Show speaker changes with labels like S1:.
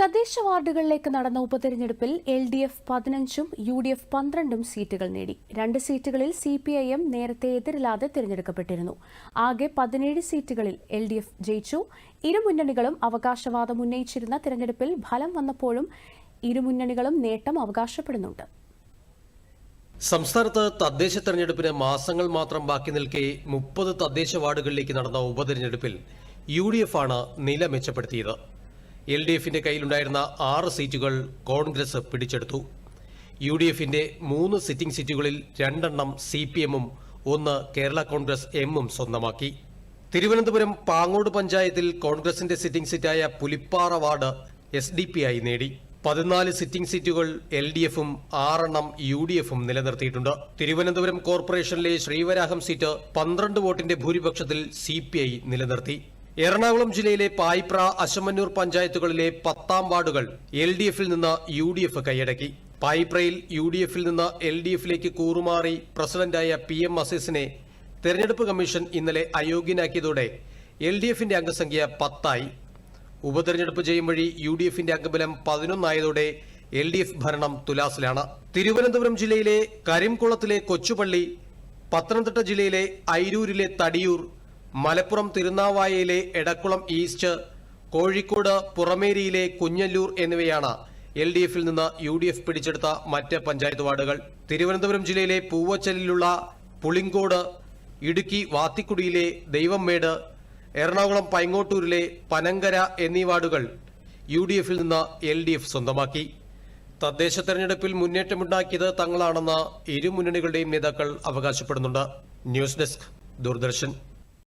S1: തദ്ദേശ വാർഡുകളിലേക്ക് നടന്ന ഉപതെരഞ്ഞെടുപ്പിൽ എൽ ഡി എഫ് പതിനഞ്ചും യു ഡി എഫ് പന്ത്രണ്ടും സീറ്റുകൾ നേടി. രണ്ട് സീറ്റുകളിൽ സി പി ഐ എം നേരത്തെ എതിരില്ലാതെ തിരഞ്ഞെടുക്കപ്പെട്ടിരുന്നു. ആകെ പതിനേഴ് സീറ്റുകളിൽ എൽ ഡി എഫ് ജയിച്ചു. ഇരുമുന്നണികളും അവകാശവാദം ഉന്നയിച്ചിരുന്ന തിരഞ്ഞെടുപ്പിൽ ഫലം വന്നപ്പോഴും ഇരുമുന്നണികളും നേട്ടം അവകാശപ്പെടുന്നുണ്ട്.
S2: സംസ്ഥാനത്ത് തദ്ദേശ തെരഞ്ഞെടുപ്പിന് മാസങ്ങൾ മാത്രം ബാക്കി നിൽക്കെ മുപ്പത് തദ്ദേശ വാർഡുകളിലേക്ക് നടന്ന ഉപതെരഞ്ഞെടുപ്പിൽ യു ഡി എഫ് ആണ് നില മെച്ചപ്പെടുത്തിയത്. എൽ ഡി എഫിന്റെ കയ്യിലുണ്ടായിരുന്ന ആറ് സീറ്റുകൾ കോൺഗ്രസ് പിടിച്ചെടുത്തു. യു ഡി എഫിന്റെ മൂന്ന് സിറ്റിംഗ് സീറ്റുകളിൽ രണ്ടെണ്ണം സി പി എമ്മും ഒന്ന് കേരള കോൺഗ്രസ് എമ്മും സ്വന്തമാക്കി. തിരുവനന്തപുരം പാങ്ങോട് പഞ്ചായത്തിൽ കോൺഗ്രസിന്റെ sitting സീറ്റായ Pulippara ward S D P ആയി നേടി. പതിനാല് സിറ്റിംഗ് സീറ്റുകൾ എൽ ഡി എഫും ആറെണ്ണം യു ഡി എഫും നിലനിർത്തിയിട്ടുണ്ട്. തിരുവനന്തപുരം കോർപ്പറേഷനിലെ ശ്രീവരാഹം സീറ്റ് പന്ത്രണ്ട് വോട്ടിന്റെ ഭൂരിപക്ഷത്തിൽ സി പി ഐ നിലനിർത്തി. എറണാകുളം ജില്ലയിലെ പായിപ്ര അശമന്നൂർ പഞ്ചായത്തുകളിലെ പത്താം വാർഡുകൾ എൽ ഡി എഫിൽ നിന്ന് യു ഡി എഫ് കൈയടക്കി. പായിപ്രയിൽ യു ഡി എഫിൽ നിന്ന് എൽ ഡി എഫിലേക്ക് കൂറുമാറി പ്രസിഡന്റായ പി എം അസീസിനെ തെരഞ്ഞെടുപ്പ് കമ്മീഷൻ ഇന്നലെ അയോഗ്യനാക്കിയതോടെ എൽ ഡി എഫിന്റെ അംഗസംഖ്യ പത്തായി. ഉപതെരഞ്ഞെടുപ്പ് ചെയ്യും വഴി യു ഡി എഫിന്റെ അംഗബലം പതിനൊന്നായതോടെ എൽ ഡി എഫ് ഭരണം തുലാസിലാണ്. തിരുവനന്തപുരം ജില്ലയിലെ കരിംകുളത്തിലെ കൊച്ചുപള്ളി പത്തനംതിട്ട ജില്ലയിലെ ഐരൂരിലെ തടിയൂർ മലപ്പുറം തിരുനാവായയിലെ എടക്കുളം ഈസ്റ്റ് കോഴിക്കോട് പുറമേരിയിലെ കുഞ്ഞല്ലൂർ എന്നിവയാണ് എൽ ഡി എഫിൽ നിന്ന് യു ഡി എഫ് പിടിച്ചെടുത്ത മറ്റ് പഞ്ചായത്ത് വാർഡുകൾ. തിരുവനന്തപുരം ജില്ലയിലെ പൂവച്ചലിലുള്ള പുളിങ്കോട് ഇടുക്കി വാത്തിക്കുടിയിലെ ദൈവംമേട് എറണാകുളം പൈങ്ങോട്ടൂരിലെ പനങ്കര എന്നീ വാർഡുകൾ യു ഡി എഫിൽ നിന്ന് എൽ ഡി എഫ് സ്വന്തമാക്കി. തദ്ദേശ തെരഞ്ഞെടുപ്പിൽ മുന്നേറ്റമുണ്ടാക്കിയത് തങ്ങളാണെന്ന് ഇരു മുന്നണികളുടെയും നേതാക്കൾ അവകാശപ്പെടുന്നുണ്ട്. News desk Doordarshan.